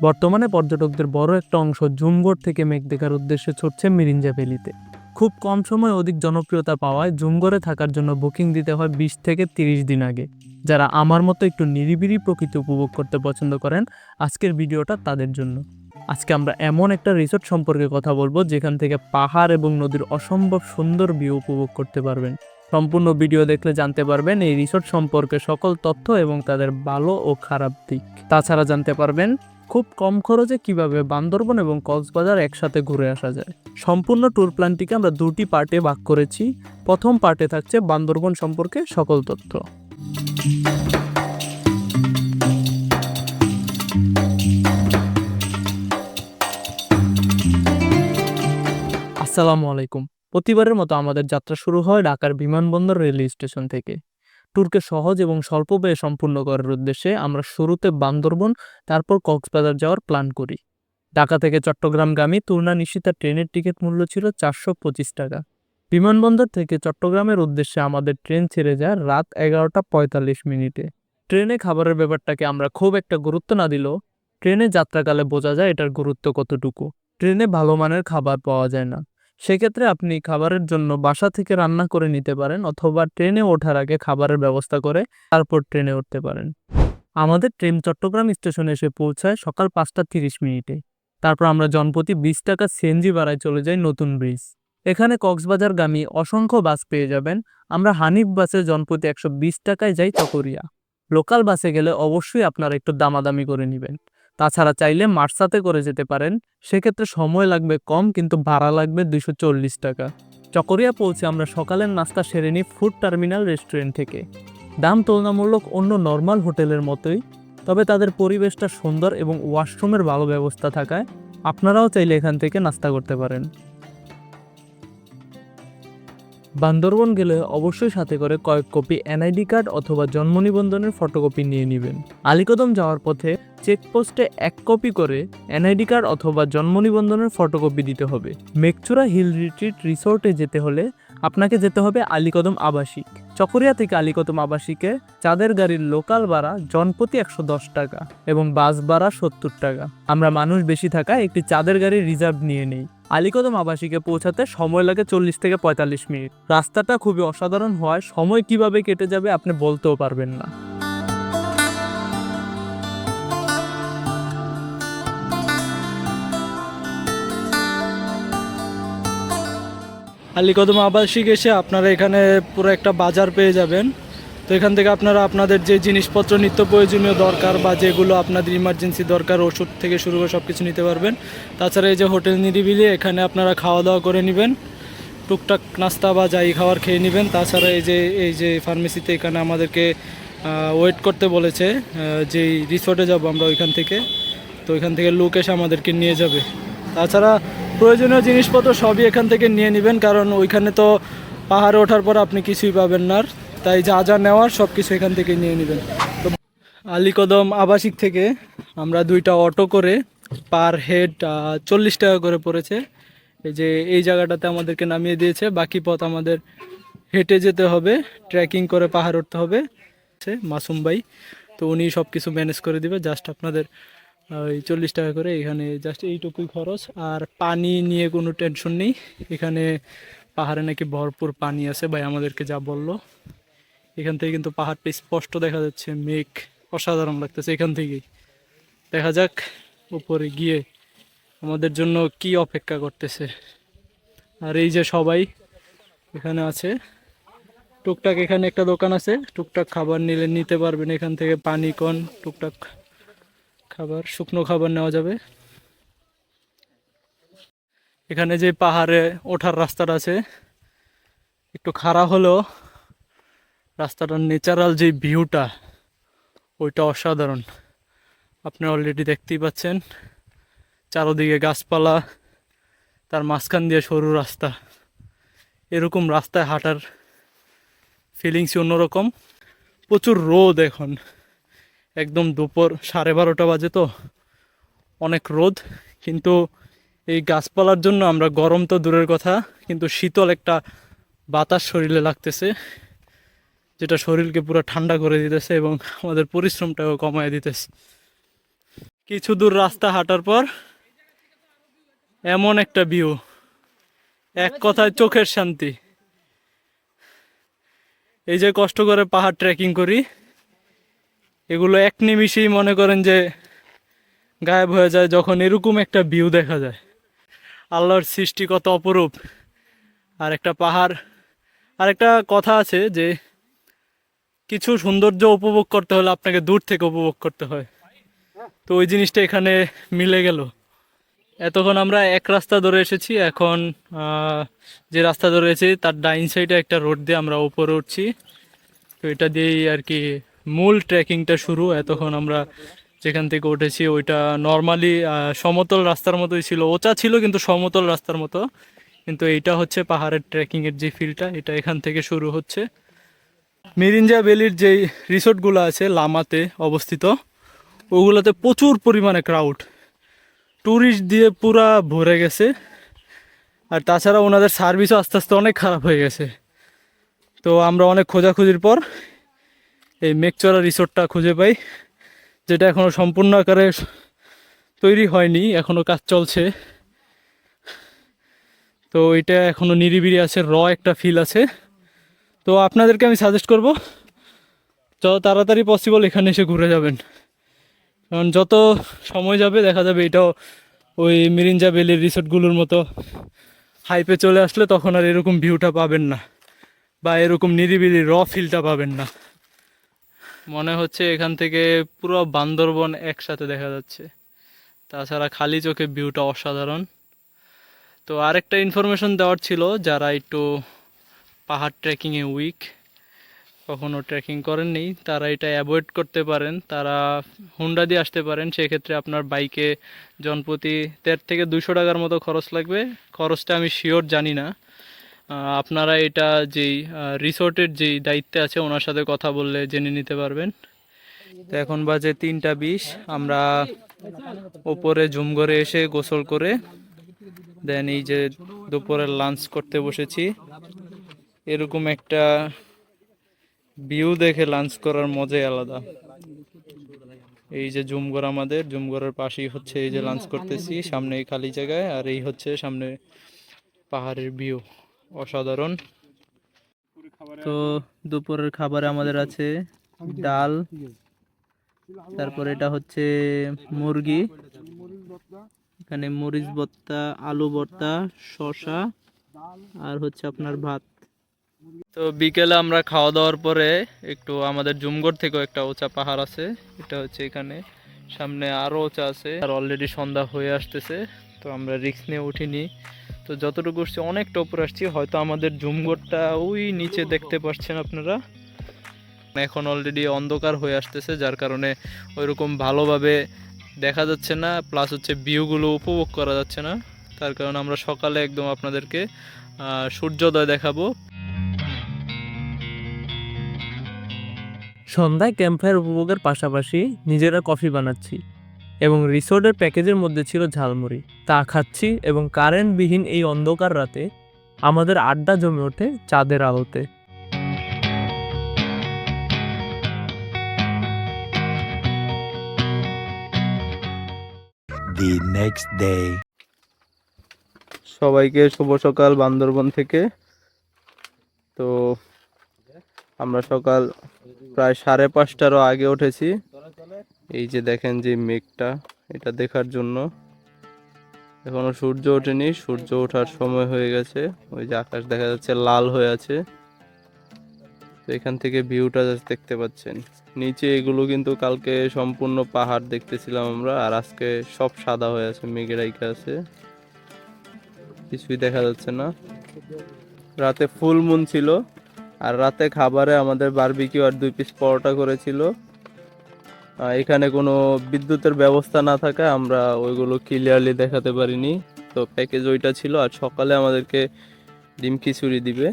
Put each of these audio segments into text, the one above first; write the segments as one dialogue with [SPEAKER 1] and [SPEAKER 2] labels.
[SPEAKER 1] বর্তমানে পর্যটকদের বড় একটা অংশ জুমগড় থেকে মেঘ দেখার উদ্দেশ্যে ছুটছে মিরিঞ্জা ভ্যালিতে। খুব কম সময়ে অধিক জনপ্রিয়তা পাওয়ায় জুমগড়ে থাকার জন্য বুকিং দিতে হয় বিশ থেকে তিরিশ দিন আগে। যারা আমার মতো একটু নিরিবিলি প্রকৃতি উপভোগ করতে পছন্দ করেন, আজকের ভিডিওটা তাদের জন্য। আজকে আমরা এমন একটা রিসোর্ট সম্পর্কে কথা বলব, যেখান থেকে পাহাড় এবং নদীর অসম্ভব সুন্দর ভিউ উপভোগ করতে পারবেন। সম্পূর্ণ ভিডিও দেখলে জানতে পারবেন এই রিসোর্ট সম্পর্কে সকল তথ্য এবং তাদের ভালো ও খারাপ দিক। তাছাড়া জানতে পারবেন খুব কম খরচে কীভাবে বান্দরবন এবং কক্সবাজার একসাথে ঘুরে আসা যায়? সম্পূর্ণ ট্যুর প্ল্যানটিকে আমরা দুটি পার্টে ভাগ করেছি। প্রথম পার্টে থাকছে বান্দরবন সম্পর্কে সকল তথ্য। আসসালামু আলাইকুম। প্রতিবারের মতো আমাদের যাত্রা শুরু হয় ঢাকার বিমানবন্দর রেলওয়ে স্টেশন থেকে। ট্যুরকে সহজ এবং স্বল্প ব্যয়ে সম্পূর্ণ করার উদ্দেশ্যে আমরা শুরুতে বান্দরবন, তারপর কক্সবাজার যাওয়ার প্ল্যান করি। ঢাকা থেকে চট্টগ্রামগামী তুলনা নিশিতা ট্রেনের টিকিট মূল্য ছিল চারশো পঁচিশ টাকা। বিমানবন্দর থেকে চট্টগ্রামের উদ্দেশ্যে আমাদের ট্রেন ছেড়ে যায় রাত এগারোটা পঁয়তাল্লিশ মিনিটে। ট্রেনে খাবারের ব্যাপারটাকে আমরা খুব একটা গুরুত্ব না দিলেও ট্রেনে যাত্রাকালে বোঝা যায় এটার গুরুত্ব কতটুকু। ট্রেনে ভালো মানের খাবার পাওয়া যায় না। সেক্ষেত্রে আপনি খাবারের জন্য বাসা থেকে রান্না করে নিতে পারেন অথবা ট্রেনে ওঠার আগে খাবারের ব্যবস্থা করে তারপর ট্রেনে উঠতে পারেন। আমাদের ট্রেন চট্টগ্রাম স্টেশনে এসে পৌঁছায় সকাল পাঁচটা তিরিশ মিনিটে। তারপর আমরা জনপ্রতি বিশ টাকা সিএনজি ভাড়ায় চলে যাই নতুন ব্রিজ। এখানে কক্সবাজারগামী অসংখ্য বাস পেয়ে যাবেন। আমরা হানিফ বাসে জনপ্রতি একশো টাকায় যাই চকরিয়া। লোকাল বাসে গেলে অবশ্যই আপনারা একটু দামাদামি করে নেবেন। তাছাড়া চাইলে মার্সাতে করে যেতে পারেন। সেক্ষেত্রে সময় লাগবে কম, কিন্তু ভাড়া লাগবে দুশো টাকা। চকরিয়া পৌঁছে আমরা সকালের নাস্তা সেরে নিই ফুড টার্মিনাল রেস্টুরেন্ট থেকে। দাম তুলনামূলক অন্য নর্মাল হোটেলের মতোই, তবে তাদের পরিবেশটা সুন্দর এবং ওয়াশরুমের ভালো ব্যবস্থা থাকায় আপনারাও চাইলে এখান থেকে নাস্তা করতে পারেন। বান্দরবন গেলে অবশ্যই সাথে করে কয়েক কপি এনআইডি কার্ড অথবা জন্ম নিবন্ধনের ফটোকপি নিয়ে নেবেন। আলিকদম যাওয়ার পথে চেকপোস্টে এক কপি করে এনআইডি কার্ড অথবা জন্ম নিবন্ধনের ফটোকপি দিতে হবে। মেকচুরা হিল রিট্রিট রিসোর্টে যেতে হলে আপনাকে যেতে হবে আলিকদম আবাসিক। চকরিয়া থেকে আলিকদম আবাসিকে চাঁদের গাড়ির লোকাল ভাড়া জনপ্রতি একশো দশ টাকা এবং বাস ভাড়া সত্তর টাকা। আমরা মানুষ বেশি থাকায় একটি চাঁদের গাড়ি রিজার্ভ নিয়ে নেই। আলিকদম আবাসিকে পৌঁছাতে সময় লাগে চল্লিশ থেকে পঁয়তাল্লিশ মিনিট। রাস্তাটা খুবই অসাধারণ হওয়ায় সময় কীভাবে কেটে যাবে আপনি বলতেও পারবেন না।
[SPEAKER 2] আলীকদম আবাসিক এসে আপনারা এখানে পুরো একটা বাজার পেয়ে যাবেন। তো এখান থেকে আপনারা আপনাদের যে জিনিসপত্র, নিত্য প্রয়োজনীয় দরকার বা যেগুলো আপনাদের ইমার্জেন্সি দরকার, ওষুধ থেকে শুরু করে সব কিছু নিতে পারবেন। তাছাড়া এই যে হোটেল নিরিবিলি, এখানে আপনারা খাওয়া দাওয়া করে নেবেন। টুকটাক নাস্তা বা যাই খাবার খেয়ে নেবেন। তাছাড়া এই যে এই যে ফার্মেসিতে এখানে আমাদেরকে ওয়েট করতে বলেছে যেই রিসোর্টে যাব আমরা ওইখান থেকে। তো ওইখান থেকে লোক এসে আমাদেরকে নিয়ে যাবে। তাছাড়া প্রয়োজনীয় জিনিসপত্র সবই এখান থেকে নিয়ে নেবেন, কারণ ওইখানে তো পাহাড়ে ওঠার পর আপনি কিছুই পাবেন না আর। তাই যা যা নেওয়ার সব কিছু এখান থেকে নিয়ে নেবেন। তো আলীকদম আবাসিক থেকে আমরা দুইটা অটো করে পার হেড চল্লিশ টাকা করে পড়েছে। এই যে এই জায়গাটাতে আমাদেরকে নামিয়ে দিয়েছে। বাকি পথ আমাদের হেঁটে যেতে হবে, ট্রেকিং করে পাহাড় উঠতে হবে। মাসুম ভাই, তো উনি সব কিছু ম্যানেজ করে দিবে। জাস্ট আপনাদের ওই চল্লিশ টাকা করে এখানে জাস্ট এইটুকুই খরচ। আর পানি নিয়ে কোনো টেনশন নেই। এখানে পাহাড়ে নাকি ভরপুর পানি আছে ভাই আমাদেরকে যা বলল। এখান থেকে কিন্তু পাহাড়টা স্পষ্ট দেখা যাচ্ছে, মেঘ অসাধারণ লাগতেছে এখান থেকেই। দেখা যাক উপরে গিয়ে আমাদের জন্য কি অপেক্ষা করতেছে। আর এই যে সবাই এখানে আছে, টুকটাক এখানে একটা দোকান আছে, টুকটাক খাবার নিলে নিতে পারবেন এখান থেকে পানি, কন, টুকটাক খাবার, শুকনো খাবার নেওয়া যাবে। এখানে যে পাহাড়ে ওঠার রাস্তাটা আছে, একটু খারাপ হলেও রাস্তাটার ন্যাচারাল যে ভিউটা ওইটা অসাধারণ। আপনি অলরেডি দেখতেই পাচ্ছেন, চারোদিকে গাছপালা, তার মাঝখান দিয়ে সরু রাস্তা। এরকম রাস্তায় হাঁটার ফিলিংসই অন্যরকম। প্রচুর রোদ এখন। একদম দুপুর সাড়ে বারোটা বাজে তো, অনেক রোদ। কিন্তু এই গাছপালার জন্য আমরা গরম তো দূরের কথা, কিন্তু শীতল একটা বাতাস শরীরে লাগতেছে। যেটা শরীরকে পুরো ঠান্ডা করে দিতেছে এবং আমাদের পরিশ্রমটাও কমায় দিতেছে। কিছু দূর রাস্তা হাঁটার পর এমন একটা ভিউ এক কথায় চোখের শান্তি। এই যে কষ্ট করে পাহাড় ট্রেকিং করি, এগুলো এক নিমিষেই মনে করেন যে গায়েব হয়ে যায় যখন এরকম একটা ভিউ দেখা যায়। আল্লাহর সৃষ্টি কত অপরূপ। আর একটা পাহাড়, আর একটা কথা আছে যে কিছু সৌন্দর্য উপভোগ করতে হলে আপনাকে দূর থেকে উপভোগ করতে হয়। তো ওই জিনিসটা এখানে মিলে গেল। এতক্ষণ আমরা এক রাস্তা ধরে এসেছি, এখন যে রাস্তা ধরে এসেছি তার ডাইন সাইডে একটা রোড দিয়ে আমরা উপরে উঠছি। তো এটা দিয়েই আর কি মূল ট্রেকিংটা শুরু। এতক্ষণ আমরা যেখান থেকে উঠেছি ওইটা নর্মালি সমতল রাস্তার মতোই ছিল। ওচা ছিল কিন্তু সমতল রাস্তার মতো। কিন্তু এইটা হচ্ছে পাহাড়ের ট্রেকিংয়ের যে ফিল্ডটা এটা এখান থেকে শুরু হচ্ছে। মিরিঞ্জা ভ্যালির যেই রিসোর্টগুলো আছে, লামাতে অবস্থিত, ওগুলোতে প্রচুর পরিমাণে ক্রাউড ট্যুরিস্ট দিয়ে পুরা ভরে গেছে। আর তাছাড়া ওনাদের সার্ভিসও আস্তে আস্তে অনেক খারাপ হয়ে গেছে। তো আমরা অনেক খোঁজাখুঁজির পর এই মেকচরা রিসোর্টটা খুঁজে পাই, যেটা এখনও সম্পূর্ণ আকারে তৈরি হয়নি এখনও কাজ চলছে। তো এটা এখনও নিরিবিরি আছে র একটা ফিল আছে। তো আপনাদেরকে আমি সাজেস্ট করব, যত তাড়াতাড়ি পসিবল এখানে এসে ঘুরে যাবেন। কারণ যত সময় যাবে, দেখা যাবে এটাও ওই মিরিঞ্জা বেলির রিসোর্টগুলোর মতো হাইপে চলে আসলে তখন আর এরকম ভিউটা পাবেন না, বা এরকম নিরিবিলি র ফিলটা পাবেন না। মনে হচ্ছে এখান থেকে পুরো বান্দরবন একসাথে দেখা যাচ্ছে। তাছাড়া খালি চোখে ভিউটা অসাধারণ। তো আরেকটা ইনফরমেশন দেওয়ার ছিল, যারা একটু পাহাড় ট্রেকিংয়ে উইক কখনো ট্রেকিং করেননি, তারা এটা অ্যাভয়েড করতে পারেন, তারা হুন্ডা দিয়ে আসতে পারেন, সেক্ষেত্রে আপনার বাইকে জনপ্রতি দেড় থেকে দুশো টাকার মতো খরচ লাগবে। খরচটা আমি শিওর জানি না। আপনারা এটা যেই রিসোর্টের যেই দায়িত্বে আছে, ওনার সাথে কথা বললে জেনে নিতে পারবেন। তো এখন বাজে তিনটা বিশ, আমরা ওপরে জুম করে এসে গোসল করে দেন এই যে দুপুরের লাঞ্চ করতে বসেছি। এরকম একটা ভিউ দেখে লাঞ্চ করার মজাই আলাদা। এই যে জুমগড় আমাদের জুমগড়ের পাশেই হচ্ছে এই যে লাঞ্চ করতেছি সামনে এই খালি জায়গায়, আর এই হচ্ছে সামনে পাহাড়ের ভিউ অসাধারণ। তো দুপুরের খাবারে আমাদের আছে ডাল, তারপর এটা হচ্ছে মুরগি, এখানে মরিচ ভর্তা আলু ভর্তা শসা, আর হচ্ছে আপনার ভাত। তো বিকেলে আমরা খাওয়া দাওয়ার পরে একটু আমাদের জুমগড় থেকেও একটা উঁচা পাহাড় আছে। এটা হচ্ছে এখানে। সামনে আরও উঁচা আছে। আর অলরেডি সন্ধ্যা হয়ে আসতেছে, তো আমরা রিক্স নিয়ে উঠিনি। তো যতটুকু উঠছি অনেকটা উপরে আসছি। হয়তো আমাদের জুমগড়টা ওই নিচে দেখতে পাচ্ছেন আপনারা। এখন অলরেডি অন্ধকার হয়ে আসতেছে, যার কারণে ওইরকম ভালোভাবে দেখা যাচ্ছে না। প্লাস হচ্ছে ভিউগুলো উপভোগ করা যাচ্ছে না। তার কারণে আমরা সকালে একদম আপনাদেরকে সূর্যোদয় দেখাবো।
[SPEAKER 1] সন্ধ্যায় ক্যাম্পফায়ার উপভোগের পাশাপাশি নিজেরা কফি বানাচ্ছি এবং রিসোর্টের প্যাকেজের মধ্যে ছিল ঝালমুড়ি। তা খাচ্ছি এবং কারেন্টবিহীন এই অন্ধকার রাতে আমাদের আড্ডা জমে ওঠে চাঁদের আলোতে।
[SPEAKER 3] The next day.
[SPEAKER 2] সবাইকে শুভ সকাল বান্দরবন থেকে। তো আমরা সকাল প্রায় সাড়ে পাঁচটারও আগে উঠেছি। এই যে দেখেন যে মেঘটা, এটা দেখার জন্য। এখনও সূর্য ওঠেনি, সূর্য ওঠার সময় হয়ে গেছে। ওই যে আকাশ দেখা যাচ্ছে লাল হয়ে আছে। এখান থেকে ভিউটা জাস্ট দেখতে পাচ্ছেন। নিচে এগুলো কিন্তু কালকে সম্পূর্ণ পাহাড় দেখতেছিলাম আমরা, আর আজকে সব সাদা হয়ে আছে, মেঘের আইকা আছে। কিছুই দেখা যাচ্ছে না। রাতে ফুল মুন ছিল। আর রাতে খাবারে আমাদের বারবিকিউ আর দুই পিস পরোটা করেছিল। এখানে কোনো বিদ্যুতের ব্যবস্থা না থাকায় আমরা ওইগুলো ক্লিয়ারলি দেখাতে পারিনি। তো প্যাকেজ ওইটা ছিল আর সকালে আমাদেরকে ডিম খিচুড়ি দিবে,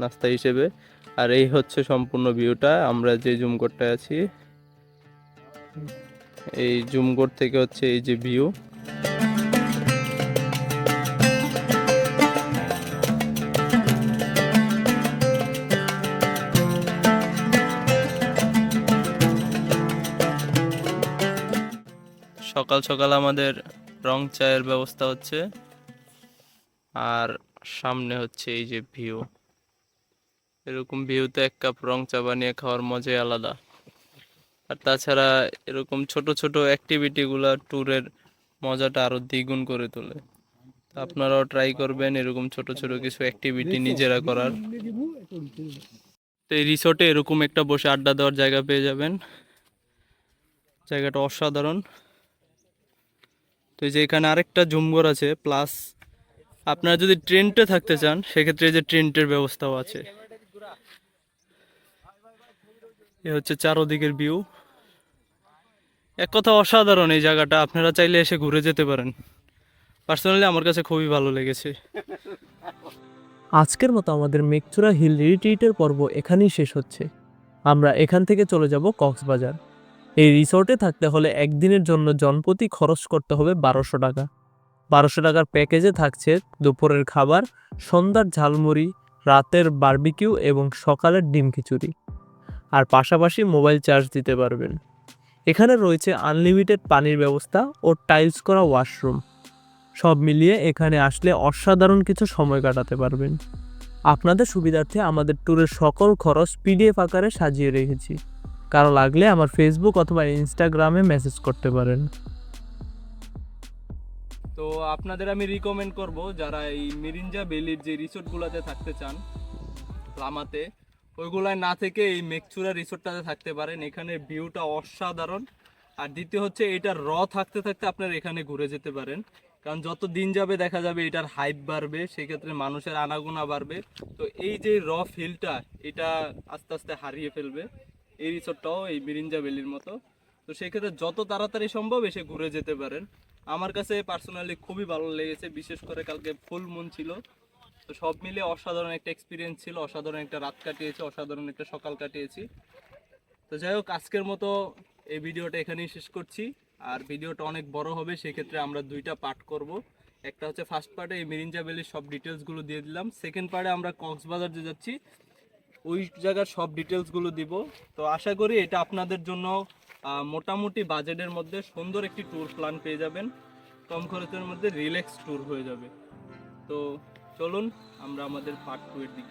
[SPEAKER 2] নাস্তা হিসেবে। আর এই হচ্ছে সম্পূর্ণ ভিউটা আমরা যে জুমগড়টায় আছি, এই জুম জুমগড় থেকে হচ্ছে এই যে ভিউ
[SPEAKER 3] সকাল সকাল আমাদের রং চায়ের ব্যবস্থা হচ্ছে। আর সামনে হচ্ছে এই যে ভিউ। এরকম ভিউতে এক কাপ রং চা বানিয়ে খাওয়ার মজাই আলাদা। আর তাছাড়া এরকম ছোট ছোট অ্যাক্টিভিটিগুলো ট্যুরের মজাটা আরও দ্বিগুণ করে তোলে। আপনারাও ট্রাই করবেন এরকম ছোট ছোট কিছু অ্যাক্টিভিটি নিজেরা করার। তো এই রিসোর্টে এরকম একটা বসে আড্ডা দেওয়ার জায়গা পেয়ে যাবেন। জায়গাটা অসাধারণ। তো এই যে এখানে আরেকটা জুমঘর আছে প্লাস আপনারা যদি ট্রেনটে থাকতে চান, সেক্ষেত্রে যে ট্রেনটের ব্যবস্থাও আছে। এ হচ্ছে চারোদিকের ভিউ এক কথা অসাধারণ এই জায়গাটা, আপনারা চাইলে এসে ঘুরে যেতে পারেন। পার্সোনালি আমার কাছে খুবই ভালো লেগেছে।
[SPEAKER 1] আজকের মতো আমাদের মেকচুরা হিল রিট্রিটের পর্ব এখানেই শেষ হচ্ছে। আমরা এখান থেকে চলে যাব কক্সবাজার। এই রিসোর্টে থাকতে হলে একদিনের জন্য জনপ্রতি খরচ করতে হবে বারোশো টাকা। বারোশো টাকার প্যাকেজে থাকছে দুপুরের খাবার, সন্ধ্যার ঝালমুড়ি, রাতের বারবিকিউ এবং সকালের ডিম খিচুড়ি। আর পাশাপাশি মোবাইল চার্জ দিতে পারবেন। এখানে রয়েছে আনলিমিটেড পানির ব্যবস্থা ও টাইলস করা ওয়াশরুম সব মিলিয়ে এখানে আসলে অসাধারণ কিছু সময় কাটাতে পারবেন। আপনাদের সুবিধার্থে আমাদের ট্যুরের সকল খরচ পিডিএফ আকারে সাজিয়ে রেখেছি। কারও লাগলে আমার ফেসবুক অথবা ইনস্টাগ্রামে মেসেজ করতে পারেন।
[SPEAKER 3] তো আপনাদের আমি রিকমেন্ড করব যারা এই মিরিঞ্জা বেলির যে রিসোর্টগুলোতে থাকতে চান লামাতে ওইগুলায় না থেকে এই মেকচুরা রিসোর্টটাতে থাকতে পারেন। এখানে ভিউটা অসাধারণ। আর দ্বিতীয় হচ্ছে এটা র থাকতে থাকতে আপনারা এখানে ঘুরে যেতে পারেন। কারণ যত দিন যাবে দেখা যাবে এটার হাইপ বাড়বে, সেক্ষেত্রে মানুষের আনাগোনা বাড়বে। তো এই যে র ফিলটা এটা আস্তে আস্তে হারিয়ে ফেলবে। এই রিসোর্টটাও, এই মিরিঞ্জা বেলির মতো। তো সেক্ষেত্রে যত তাড়াতাড়ি সম্ভব এসে ঘুরে যেতে পারেন। আমার কাছে পার্সোনালি খুবই ভালো লেগেছে, বিশেষ করে কালকে ফুল মুন ছিল। তো সব মিলে অসাধারণ একটা এক্সপিরিয়েন্স ছিল, অসাধারণ একটা রাত কাটিয়েছি, অসাধারণ একটা সকাল কাটিয়েছি। তো যাই হোক, আজকের মতো এই ভিডিওটা এখানেই শেষ করছি। আর ভিডিওটা অনেক বড় হবে, সেক্ষেত্রে আমরা দুইটা পার্ট করব। একটা হচ্ছে ফার্স্ট পার্টে এই মেরিঞ্জা ভ্যালির সব ডিটেলসগুলো দিয়ে দিলাম। সেকেন্ড পার্টে আমরা কক্সবাজার যে যাচ্ছি ওই জায়গার সব ডিটেলসগুলো দিব। তো আশা করি এটা আপনাদের জন্য মোটামুটি বাজেটের মধ্যে সুন্দর একটি ট্যুর প্ল্যান পেয়ে যাবেন। কম খরচের মধ্যে রিল্যাক্স ট্যুর হয়ে যাবে। তো চলুন, আমরা আমাদের পার্ট টু এর দিক